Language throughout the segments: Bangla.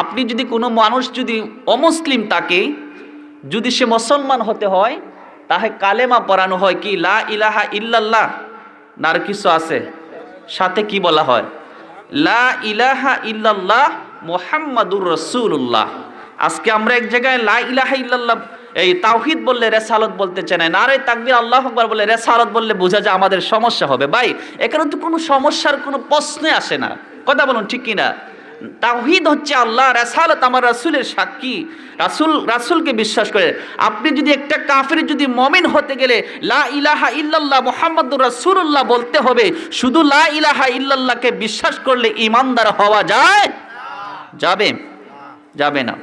আপনি যদি কোনো মানুষ যদি অমুসলিম তাকে, যদি সে মুসলমান হতে হয়, তাহে কালেমা পড়ানো হয় কি, লা ইলাহা ইল্লাল্লাহ, না আর কিছু আছে? সাথে কি বলা হয়? লা ইলাহা ইল্লাল্লাহ মোহাম্মদুর রসুল্লাহ আজকে আমরা এক জায়গায় লা ইলাহা ইল্লাল্লাহ, এই তাওহিদ বললে রেসালত বলতে চায় না নারে তাকবির আল্লাহ আকবার বলে রেসালত বললে বোঝা যায় আমাদের সমস্যা হবে। ভাই, এখানে তো কোনো সমস্যার কোনো প্রশ্নে আসে না। কথা বলুন, ঠিক কিনা? তাওহিদ হচ্ছে আল্লাহ, রেসালত আমার রাসুলের সাক্ষী। রাসুল, রাসুলকে বিশ্বাস করে। আপনি যদি একটা কাফের, যদি মমিন হতে গেলে লা ইলাহা ইল্লাল্লাহ মোহাম্মদুর রাসূলুল্লাহ বলতে হবে, শুধু লা ইলাহা ইল্লাল্লাহকে বিশ্বাস করলে ইমানদার হওয়া যায়? যাবে। যাবে না।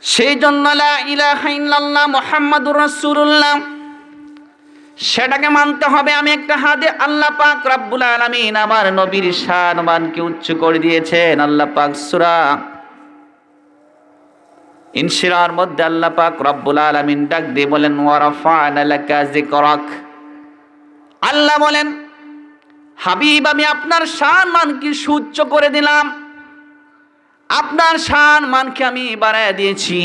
সেই জন্য লা ইলাহা ইল্লাল্লাহ মোহাম্মদুর রাসূলুল্লাহ সেটাকে মানতে হবে আমি একটা হাদে। আল্লাহ পাক রব্বুল আলামিন আমার নবীর সম্মানকে উচ্চ করে দিয়েছেন। আল্লাহ পাক সূরা ইনশিরার মধ্যে আল্লাহ পাক রব্বুল আলামিন ডাক দিয়ে বলেন ওয়ারাফা'না লাকা যিকরাক। আল্লাহ বলেন, হাবিব, আমি আপনার শান সম্মানকে সুউচ্চ করে দিলাম। আপনার শান মানকে আমি বাড়ায় দিয়েছি।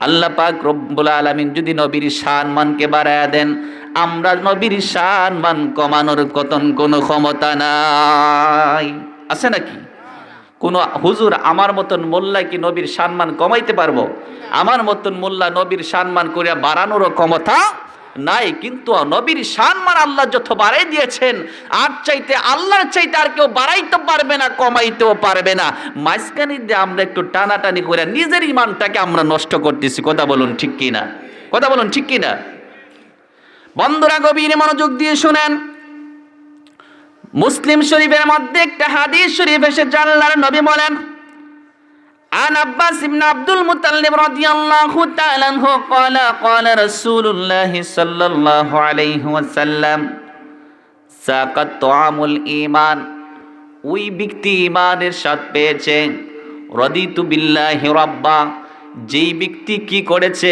আল্লাহ পাক রব্বুল আলামিন যদি নবীর শান মানকে বাড়ায় দেন আমরা নবীর শান, মান কমানোর কতন কোনো ক্ষমতা নাই। আছে নাকি? কোন হুজুর আমার মতন মোল্লা কি নবীর সম্মান কমাইতে পারব? আমার মতন মোল্লা নবীর সম্মান করিয়া বাড়ানোরও ক্ষমতা নাই, কিন্তু নবীর সম্মান আল্লাহ যত বাড়াই দিয়েছেন, আর চাইতে আল্লাহর চাইতে আর কেউ বাড়াইতে পারবে না, কমাইতেও পারবে না। মাঝখানে দিয়ে আমরা একটু টানাটানি করে নিজের ইমানটাকে আমরা নষ্ট করতেছি। কথা বলুন ঠিক কিনা? কথা বলুন ঠিক কিনা? বন্ধুরা গভীর মনোযোগ দিয়ে শুনেন মুসলিম শরীফের মধ্যে একটা হাদিস শরীফ এসে আল্লাহর নবী বলেন عن عباس بن عبد المطلب رضي الله تعالى عنه قال قال رسول الله صلى الله عليه وسلم সাকাত তোয়ামুল ইমান ওই ব্যক্তি ইমানের স্বাদ পেয়েছে রদিতু বিল্লাহি রব্বা যেই ব্যক্তি কি করেছে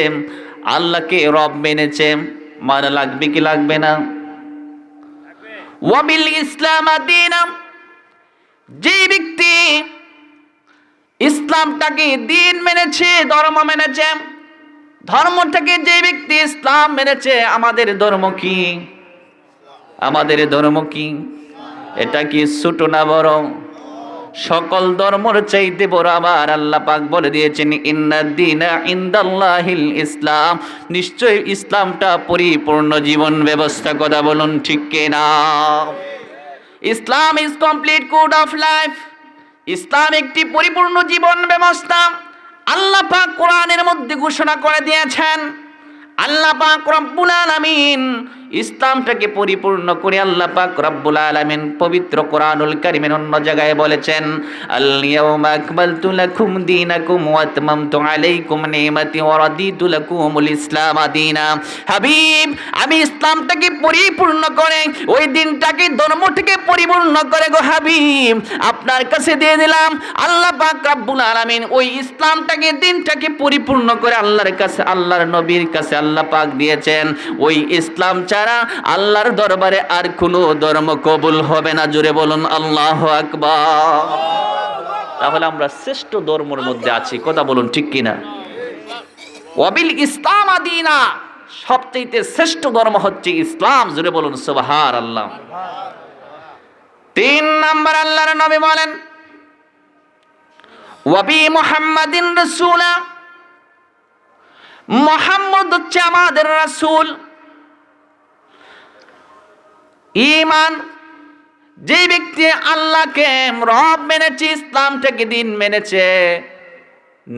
আল্লাহকে রব মেনেছে মানে লাগবে কি লাগবে না? ওয়াবিল ইসলাম দিনাম যে ব্যক্তি ইসলামটাকে দিন মেনেছে, ধর্ম মেনেছে, ধর্মটাকে যে ব্যক্তি ইসলাম মেনেছে, আমাদের ধর্ম কি? আমাদের ধর্ম কি? এটা কি ছোট না বড়? সকল ধর্মর চাইতে বড় আমার আল্লাহ পাক বলে দিয়েছেন ইন্নাদ্দিনা ইন্দাল্লাহিল ইসলাম। নিশ্চয়ই ইসলামটা পরিপূর্ণ জীবন ব্যবস্থা, কথা বলুন ঠিক কিনা? Islam is complete code of life Islam একটি পরিপূর্ণ জীবন ব্যবস্থা। আল্লাহ পাক কোরআনের মধ্যে ঘোষণা করে দিয়েছেন, আল্লাহ পাক রব্বুল আলামিন ইসলামটাকে পরিপূর্ণ করে আল্লাহ পাক রব্বুল আলামিন পবিত্র কোরআনুল কারিমের অন্য জায়গায় বলেছেন আল ইয়াউমা আকমালতু লাকুম দীনাকুম ওয়া আতমামতু আলাইকুম নি'মাতি ওয়া রাদিতু লাকুমুল ইসলাম দীনা। হাবিব, আমি ইসলামটাকে পরিপূর্ণ করে, ওই দিনটাকে ধর্মটাকে পরিপূর্ণ করে গো হাবিব। আপনার কাছে দিয়ে দিলাম, আল্লাহ পাক রব্বুল আলামিন ওই ইসলামটাকে, দিনটাকে পরিপূর্ণ করে আল্লাহর কাছে, আল্লাহর নবীর কাছে আল্লাহ পাক দিয়েছেন। ওই ইসলাম ছাড়া আল্লাহর দরবারে আর কোনো ধর্ম কবুল হবে না। জুড়ে বলুন, আল্লাহ আকবার। তাহলে আমরা শ্রেষ্ঠ ধর্মের মধ্যে আছি। কথা বলুন, ঠিক কিনা? ওয়াবিল ইসলাম আদিনা। সবচেয়ে শ্রেষ্ঠ ধর্ম হচ্ছে ইসলাম। জুড়ে বলুন সুবহার আল্লাহ তিন নাম্বার আল্লাহর নবী বলেন, ওয়াবি মুহাম্মাদিন রাসূলা। মোহাম্মদ হচ্ছে আমাদের রাসূল। ইমান যে ব্যক্তি আল্লাহকে রব মেনেছে, ইসলাম থেকে দিন মেনেছে,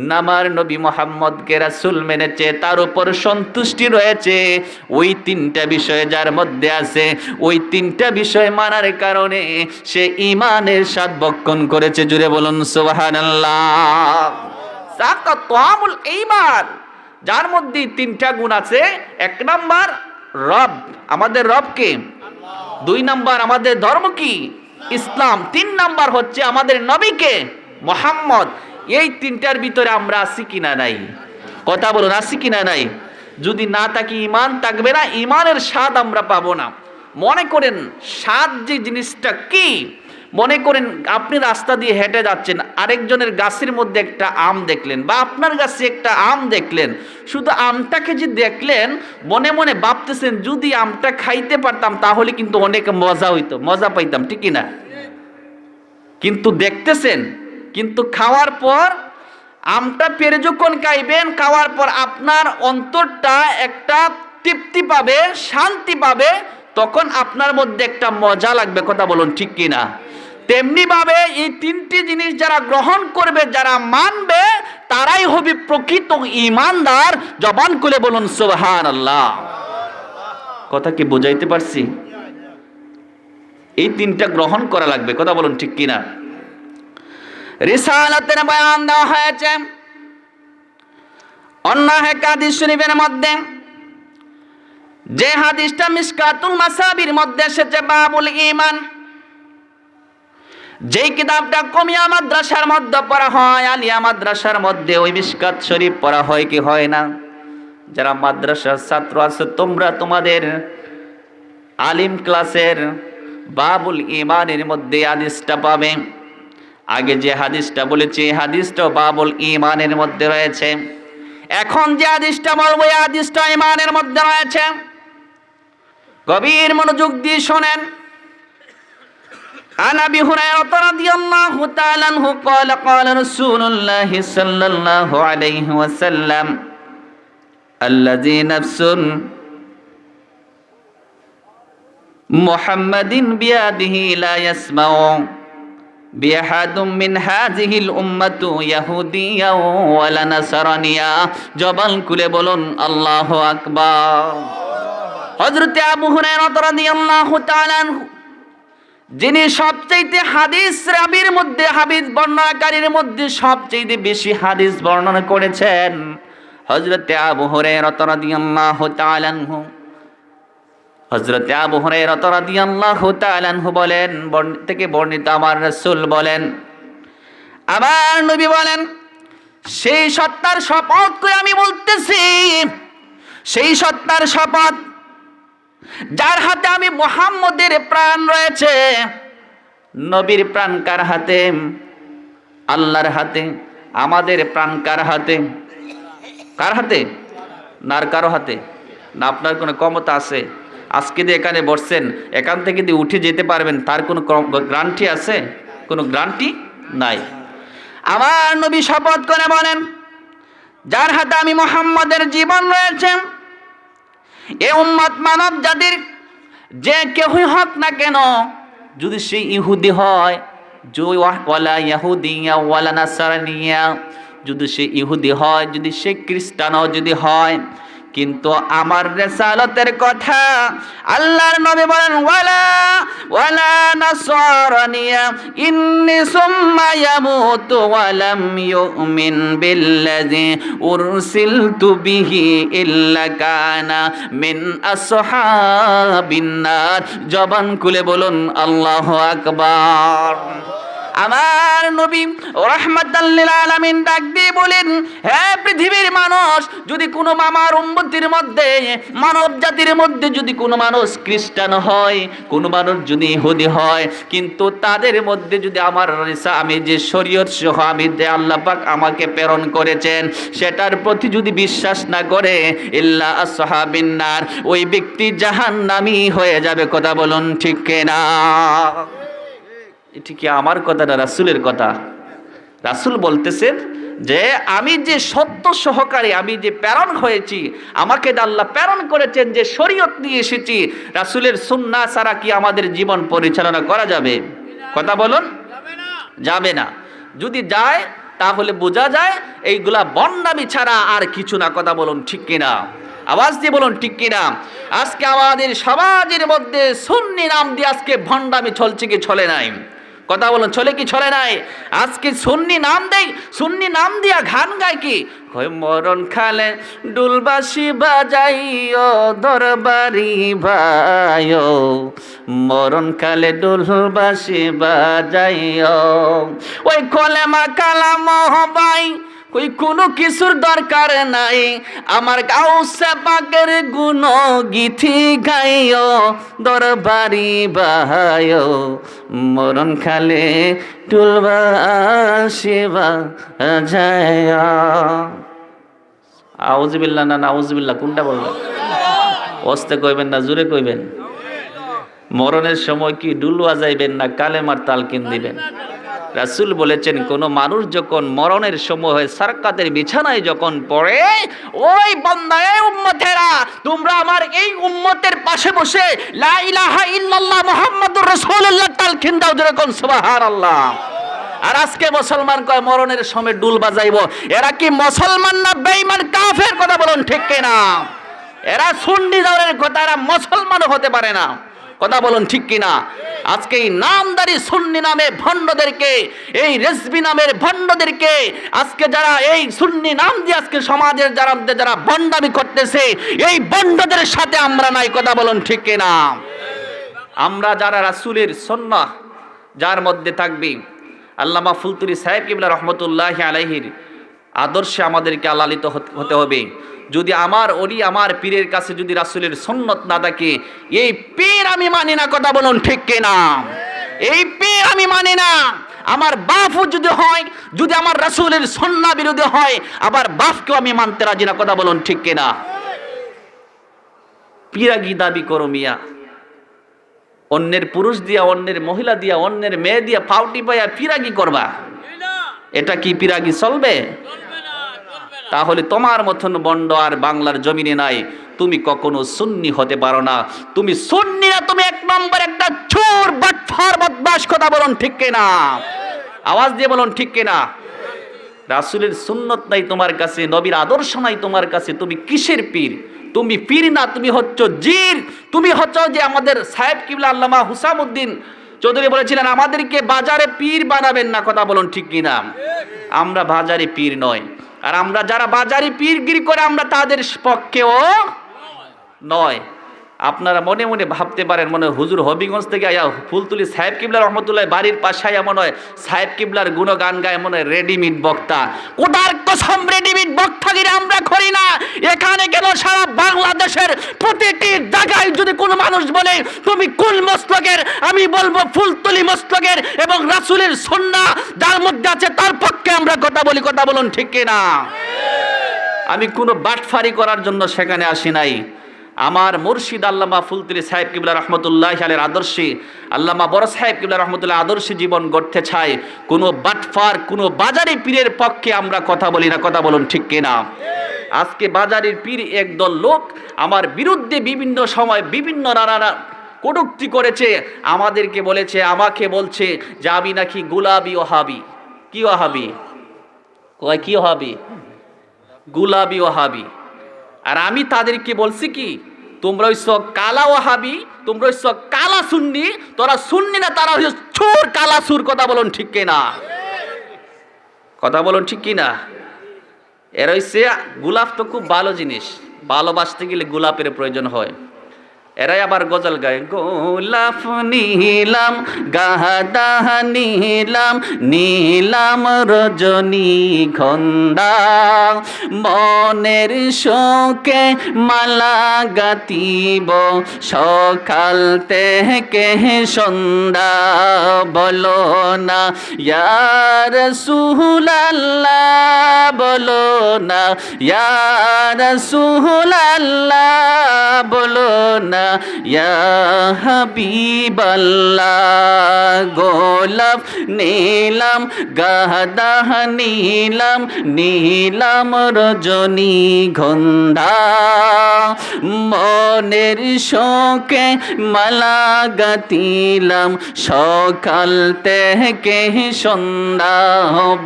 নামার নবী মোহাম্মদকে রাসুল মেনেছে, তার উপর সন্তুষ্টি রয়েছে, ওই তিনটা বিষয় যার মধ্যে আছে, ওই তিনটা বিষয় মানার কারণে সে ইমানের স্বাদ বক্ষণ করেছে। জুড়ে বলুন আল্লাহ ইমান যার মধ্যে তিনটা গুণ আছে। এক নাম্বার, রব। আমাদের রবকে দুই নাম্বার আমাদের ধর্ম কি? ইসলাম। তিন নাম্বার হচ্ছে আমাদের নবীকে মোহাম্মদ। এই তিনটার ভিতরে আমরা আছি কিনা নাই? কথা বলুন, আছি কিনা নাই? যদি না থাকি ইমান থাকবে না ইমানের স্বাদ আমরা পাবো না। মনে করেন, স্বাদ যে জিনিসটা কি? মনে করেন আপনি রাস্তা দিয়ে হেঁটে যাচ্ছেন, আরেকজনের গাছের মধ্যে একটা আম দেখলেন বা আপনার গাছে একটা আম দেখলেন, শুধু আমটাকে যে দেখলেন, মনে মনে ভাবতেছেন, যদি আমটা খাইতে পারতাম তাহলে কিন্তু অনেক মজা হইতো, মজা পাইতাম ঠিকই না কিন্তু দেখতেছেন, কিন্তু খাওয়ার পর আমটা পেরে যখন খাইবেন, খাওয়ার পর আপনার অন্তরটা একটা তৃপ্তি পাবে, শান্তি পাবে, তখন আপনার মধ্যে একটা মজা লাগবে, কথা বলুন ঠিক কি না তেমনি ভাবে এই তিনটি জিনিস যারা গ্রহণ করবে, যারা মানবে, তারাই হবে প্রকৃত ইমানদার জবান করে বলুন সুবহান আল্লাহ কথা কি বুঝাইতে পারছি? এই তিনটা গ্রহণ করা লাগবে, কথা বলুন ঠিক কিনা? রিসালাতের বয়ান দেওয়া হয়েছে। অন্য এক হাদিস শরীফের মধ্যে, যে হাদিসটা মিসকাতুল মাসাবির মধ্যে এসেছে, বাবুল ইমান যেই কিতাবটা কমিয়া মাদ্রাসার মধ্যে পড়া হয়, আলিয়া মাদ্রাসার মধ্যে ওই মিসকাত শরীফ পড়া হয় কি হয় না? যারা মাদ্রাসার ছাত্র আছে, তোমরা তোমাদের আলিম ক্লাসের বাবুল ইমানের মধ্যে হাদিসটা পাবে। আগে যে হাদিসটা বলেছি হাদিসটা বাবুল ইমানের মধ্যে রয়েছে। এখন যে হাদিসটা বলব, এই হাদিসটা ইমানের মধ্যে রয়েছে। গভীর মনোযোগ দিয়ে শোনেন। عن ابي هريره رضي الله تعالى عنه قال قال رسول الله صلى الله عليه وسلم الذي نفس محمد بيده لا يسمع بأحد من هذه الأمة يهوديا ولا نصرانيا جبل كل بلون الله أكبر حضرت أبو هريرة رضي الله تعالى عنه যিনি সবচাইতে হাদিস রাবির মধ্যে, হাদিস বর্ণনাকারীর মধ্যে সবচাইতে বেশি হাদিস বর্ণনা করেছেন হযরত আবু হুরায়রা রাদিয়াল্লাহু তাআলা আনহু। হজরত আবু হুরায়রা রাদিয়াল্লাহু তাআলা আনহু বলেন থেকে বর্ণিত আমার রাসূল বলেন, আমার নবী বলেন, সেই সত্তার শপথ করে আমি বলতেছি, সেই সত্তার শপথ যার হাতে আমি মুহাম্মদের প্রাণ রয়েছে, নবীর প্রাণ কার হাতে? আল্লাহর হাতে, আমাদের প্রাণ কার হাতে? কার হাতে? না, আর কারও হাতে? না, আপনার কোনো ক্ষমতা আছে? আজকে যে এখানে বসছেন, এখান থেকে দিয়ে উঠে যেতে পারবেন, তার কোনো গ্রান্টি আছে? কোনো গ্রান্টি নাই। আমার নবী শপথ করে বলেন, যার হাতে আমি মোহাম্মদের জীবন রয়েছে এ উম্মত মানব জাতির যে কেউই হোক না কেন, যদি সে ইহুদি হয় ওয়ালা যদি সে ইহুদি হয়, যদি সে খ্রিস্টানও যদি হয় কিন্তু আমার রেসালতের কথা আল্লাহর নবী বলেন, ওয়ালা ওয়ালা নাসারানিয়া ইন্নি সুম্মা ইয়ামুতু ওয়া লাম ইউমিন বিল্লাযী উরসিলতু বিহি ইল্লা কানা মিন আসহাবিন নার। জবান খুলে বলুন, আল্লাহু আকবার। আমার নবী রহমাতাল্লিল আলামিন ডাক দিয়ে বলেন হ্যাঁ পৃথিবীর মানুষ, যদি কোনো মামার উম্মতির মধ্যে, মানব জাতির মধ্যে যদি কোনো মানুষ খ্রিস্টান হয়, কোনো মানুষ যদি ইহুদি হয়, কিন্তু তাদের মধ্যে যদি আমার আমি যে শরীয়ত সহ আমি যে আল্লাহ পাক আমাকে প্রেরণ করেছেন, সেটার প্রতি যদি বিশ্বাস না করে, ইল্লা আসহাবিন্নার ওই ব্যক্তি জাহান্নামী হয়ে যাবে, কথা বলুন ঠিক না এটি কি আমার কথা না রাসুলের কথা? রাসুল বলতেছেন যে, আমি যে সত্য সহকারে আমি যে প্রেরণ হয়েছি, আমাকে আল্লাহ প্রেরণ করেছেন, যে শরীয়ত নিয়ে এসেছি, রাসুলের সুন্না ছাড়া কি আমাদের জীবন পরিচালনা করা যাবে? কথা বলুন। যাবে না। যদি যায়, তাহলে বোঝা যায়, এইগুলা বন্যামি ছাড়া আর কিছু না। কথা বলুন, ঠিক কিনা? আওয়াজ দিয়ে বলুন, ঠিক কিনা? আজকে আমাদের সমাজের মধ্যে সুন্নি নাম দিয়ে আজকে ভণ্ডামি চলছে কি চলে নাই? কথা বলুন ছলে কি, চলে নাই? আজকে সুন্নি নাম দেই? সুন্নি নাম দিয়া গান গায় কি? কই মরণ খালে ডুলবাসি বাজাইও, দরবারি ভাইও। মরণ কালে ডুলবাসি বাজাইও। ওই কলেমা কালাম হবাই ওই কোনো কিছুর দরকার নাই। আমার গাউসে পাকের গুণ গীতি গাইও, দরবারি বাহায়। মরণ খালে টুলবা শিবা যায় আউজবিল্লা না আউজবিল্লা কোনটা বলবেন? অস্তে কইবেন না জুড়ে কইবেন। মরণের সময় কি ডুলুয়া যাইবেন না, কালেমার তালকিন দিবেন? রাসুল বলেছেন, কোন মানুষ যখন মরণের সময় সারকাতের বিছানায় যখন পড়ে, ওই বন্দা এই উম্মতেরা, তোমরা আমার এই উম্মতের পাশে বসে, লা ইলাহা ইল্লাল্লাহ মুহাম্মাদুর রাসূলুল্লাহ তালকিন দাও যেরকম, সুবহানাল্লাহ। আর আজকে মুসলমান কয়, মরণের সময় ডুল বাজাইব। এরা কি মুসলমান না বেঈমান, কাফের? কথা বলুন ঠিক কিনা? এরা সুন্নি দলের কথা, এরা মুসলমানও হতে পারে না। কথা বলুন ঠিক কিনা? আজকে এই নামদারি সুন্নি নামে ভণ্ডদেরকে, এই রেসবি নামের ভণ্ডদেরকে, আজকে যারা এই সুন্নি নাম দিয়ে আজকে সমাজের যারা যারা বন্ডামি করতেছে, এই বন্ডদের সাথে আমরা নাই, কথা বলুন ঠিক কিনা? আমরা যারা রাসূলের সন্না যার মধ্যে থাকবে, আল্লামা ফুলতুরি সাহেব কিবলা রহমতুল্লাহ আলাইহির আদর্শে আমাদেরকে আলালিত হতে হবে। যদি আমার অলি আমার পীরের কাছে যদি রাসূলের সন্নত না থাকে এই পীর আমি মানি না কথা বলুন ঠিক কিনা? এই পীর আমি মানি না। আমার বাপও যদি হয় যদি আমার রাসূলের সন্না বিরোধী হয় আবার বাপকেও আমি মানতে রাজি না কথা বলুন ঠিক কিনা? পিরাগি দাবি করো মিয়া। অন্যের পুরুষ দিয়া অন্যের মহিলা দিয়া অন্যের মেয়ে দিয়া পাউটি পাইয়া পিরাগি করবা। এটা কি পিরাগি চলবে? তাহলে তোমার মতন বন্ড আর বাংলার জমিনে নাই। তুমি কখনো সুন্নি হতে পারো না। তুমি সুন্নি না তুমি এক নম্বর একটা চোর, বাটফার বদমাস কথা বলুন ঠিক কিনা? আওয়াজ দিয়ে বলুন ঠিক কিনা? রাসূলের সুন্নত নাই তোমার কাছে, নবীর আদর্শ নাই তোমার কাছে। তুমি কিসের পীর? তুমি পীর না, তুমি হচ্ছ জির। তুমি হচ্ছ যে আমাদের সাহেব কিবলা আল্লামা হুসামুদ্দিন চৌধুরী বলেছিলেন, আমাদেরকে বাজারে পীর বানাবেন না, কথা বলুন ঠিক কিনা? আমরা বাজারে পীর নয় আর আমরা যারা বাজারে পীরগিরি করে আমরা তাদের পক্ষেও নয়। আপনারা মনে মনে ভাবতে পারেন, মনে হুজুর হবিগঞ্জ থেকে আয়া ফুলতুলি সাহেব কিবলা রহমতুল্লাহ বাড়ির পাশে এমন হয় সাহেব কিবলার গুণগান গায় মনে হয় রেডিমেড বক্তা। কোটার কসম রেডিমেড বক্তাগিরি আমরা করি না। এখানে কেন সারা বাংলাদেশের প্রতিটি জায়গায় যদি কোনো মানুষ বলে, তুমি কুল মস্তকের? আমি বলব ফুলতুলি মস্তকের এবং রাসুলের সন্না যার মধ্যে আছে তার পক্ষে আমরা কথা বলি, কথা বলুন ঠিক কিনা? আমি কোনো বাটফারি করার জন্য সেখানে আসি নাই। আমার মুর্শিদ আল্লামা ফুলতুলি সাহেব কিবলা রহমতুল্লাহ আলের আদর্শে, আল্লামা বড় সাহেব কিবলা রহমতুল্লাহ আদর্শে জীবন গড়তে চায় কোনো বাটফার, কোনো বাজারি পীরের পক্ষে আমরা কথা বলি না, কথা বলুন ঠিক কিনা? আজকে বাজারের পীর একদল লোক আমার বিরুদ্ধে বিভিন্ন সময় বিভিন্ন নানা কটুক্তি করেছে, আমাদেরকে বলেছে, আমাকে বলছে যে আমি নাকি গুলাবি ও ওহাবি। কি ওহাবি? কয় কি ওহাবি? গুলাবি ওহাবি। আর আমি তাদেরকে বলছি কি, তোমরা হইছ কালা ওহাবি তোমরা হইছ কালা শুননি তোরা শুননি না, তারা চোর, কালা সুর, কথা বলুন ঠিক কিনা? কথা বলুন ঠিক না এর হইছে, গোলাপ তো খুব ভালো জিনিস, ভালোবাসতে গেলে গোলাপের প্রয়োজন হয়। এরাই আবার গজল গায়, গোলাপ নীলাম গাদা নীলাম নীলাম রজনী ঘন্দা। মনের শোকে মালা গাতিব সকাল থেকে সন্ধ্যা। বলো না, ইয়ার সুহুলাল্লাহ, বলো না, ইয়ার সুহুলাল্লাহ, বলো না ইয়া হাবিবাল্লাহ, গোলাপ নীলাম গাদা নীলাম নীলাম রজনী গন্ধা। মনের শোকে মালা গাতিলাম সকাল থেকে সন্ধ্যা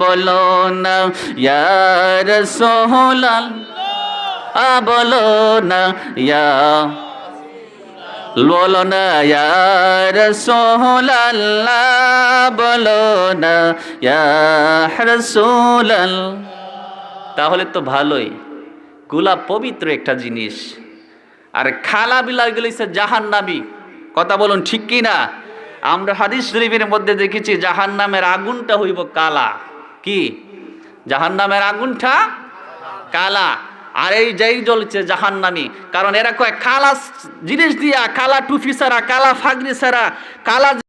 বলো না ইয়ার সোহলাল আ বলো না, ইয়া বলো না ইয়ার সোহলাল্লাহ বলো না তাহলে তো ভালোই। গোলাপ পবিত্র একটা জিনিস। আর খালা বিলার গেলে জাহান নামি কথা বলুন ঠিক কি না? আমরা হাদিস শরীফের মধ্যে দেখেছি জাহান নামের আগুনটা হইব কালা। কি? জাহান নামের আগুনটা? কালা। আর এই যেই জ্বলছে জাহান্নামি, কারণ এরা কয় কালা জিনিস দিয়া কালা টুফি সারা কালা ফাগরি সারা কালা